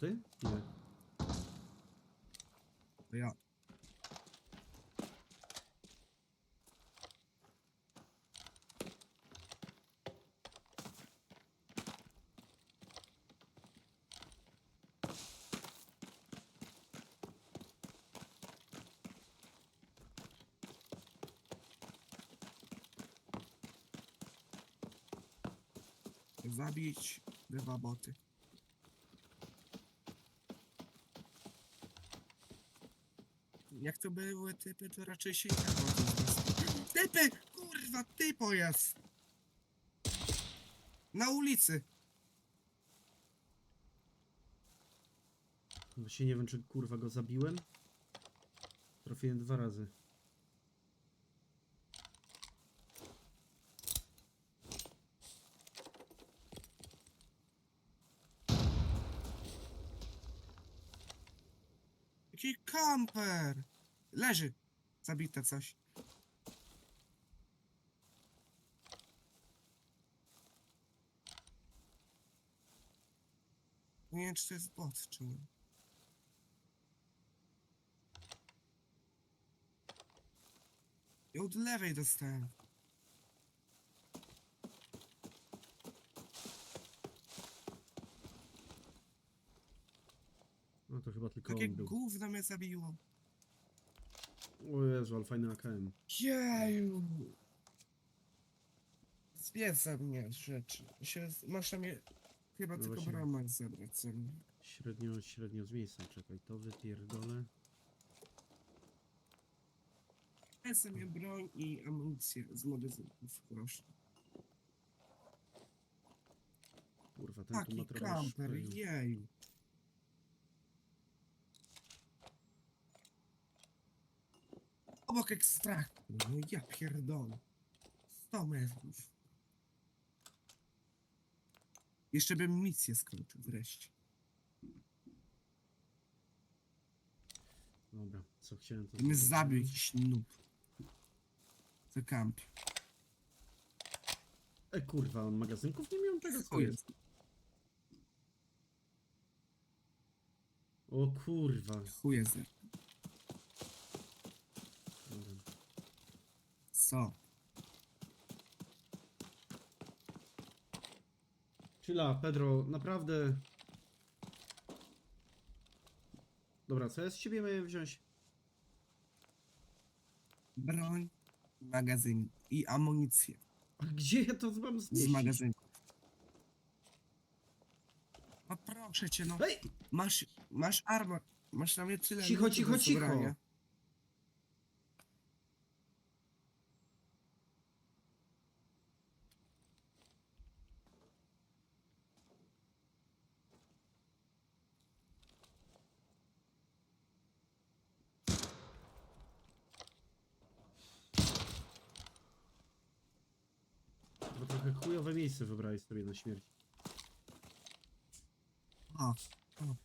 ty? Nie. To ja. Zabić dwa boty. Jak to były typy, to raczej się dało. Typy! Kurwa, typo jest! Na ulicy! Właśnie nie wiem, czy kurwa go zabiłem. Trafiłem dwa razy. Jaki kamper! Leży! Zabite coś. Nie wiem, czy to jest bot, czy nie. I od lewej dostałem. No to chyba tylko Takie on był. gówno mnie zabiło. O Jezu, ale fajny AKM. Jeju. Zwiedza mnie rzeczy. Się, masz na mnie chyba No tylko właśnie. zebrać ze mnie. Średnio, średnio z miejsca. Czekaj, to wypierdolę. Ja sobie broń i amunicję z magazynków, proszę. Kurwa, ten tu Taki ma trochę kamper, szpeju. jeju. Obok ekstraktu, no ja pierdolę. 100 metrów. Jeszcze bym misję skończył wreszcie. Dobra, co chciałem to... Bym zabił jakiś noob. Co kampi. E kurwa, on magazynków nie miał tego co jest? O kurwa. Chuje ze. Dobra. Co? Chilla, Pedro, naprawdę... Dobra, co ja z ciebie miałem wziąć? Broń, magazyn i amunicję A gdzie ja to mam z zmieścić? magazynku. No proszę cię, no. Ej! Masz, masz armor. Masz na mnie tyle. Cicho, cicho, cicho. zebrania. Bo trochę chujowe miejsce wybrałeś sobie na śmierć. O, o.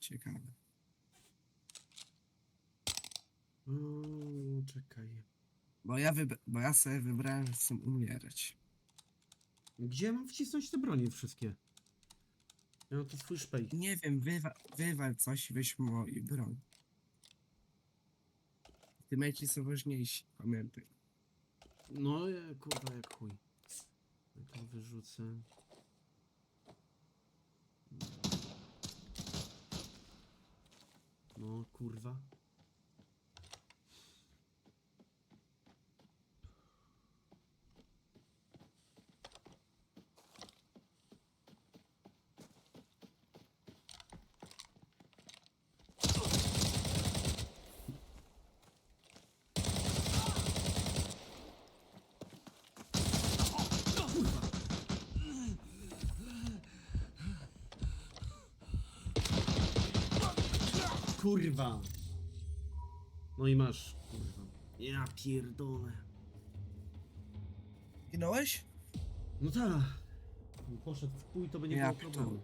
Ciekawe. O, czekaj. Bo ja, bo ja sobie wybrałem, że chcę umierać. Gdzie mam wcisnąć te bronie wszystkie? Ja mam tu swój szpej. Nie wiem, wywa wywal coś i weź moją broń. Tymejci są ważniejsi, pamiętaj. No, e, kurwa, jak chuj. To wyrzucę. No, kurwa. Kurwa! No i masz, kurwa. Ja pierdolę. Ginąłeś? No tak. Poszedł w pój, to by nie Ja było problemu.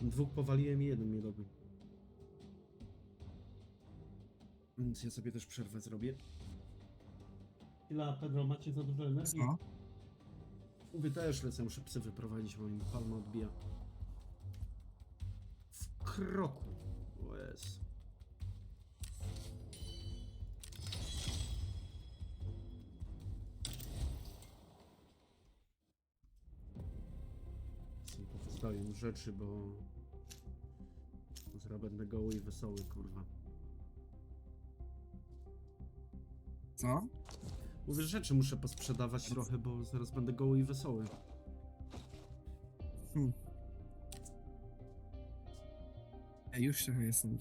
Dwóch powaliłem i jeden mnie dobył. Więc ja sobie też przerwę zrobię. Chwila, Pedro, macie za dużo energii? Co? Mówię też lecę, muszę psy wyprowadzić, bo mi palma odbija. kroku. Jezu. Sobie rzeczy, bo... Zaraz będę goły i wesoły, kurwa. Co? Mówię, rzeczy muszę posprzedawać trochę, bo zaraz będę goły i wesoły. Hmm. Ja już trochę jestem.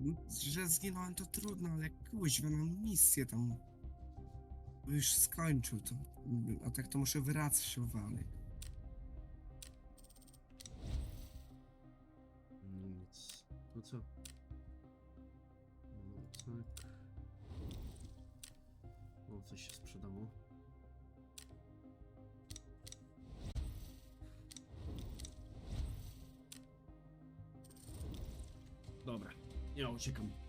No, Że zginąłem to trudno, ale kuźwa, mam misję tam. Już skończył to. A tak to muszę wracać się wali. Nic. No co? No tak. O, coś się sprzedało. Dobra, ja uciekam.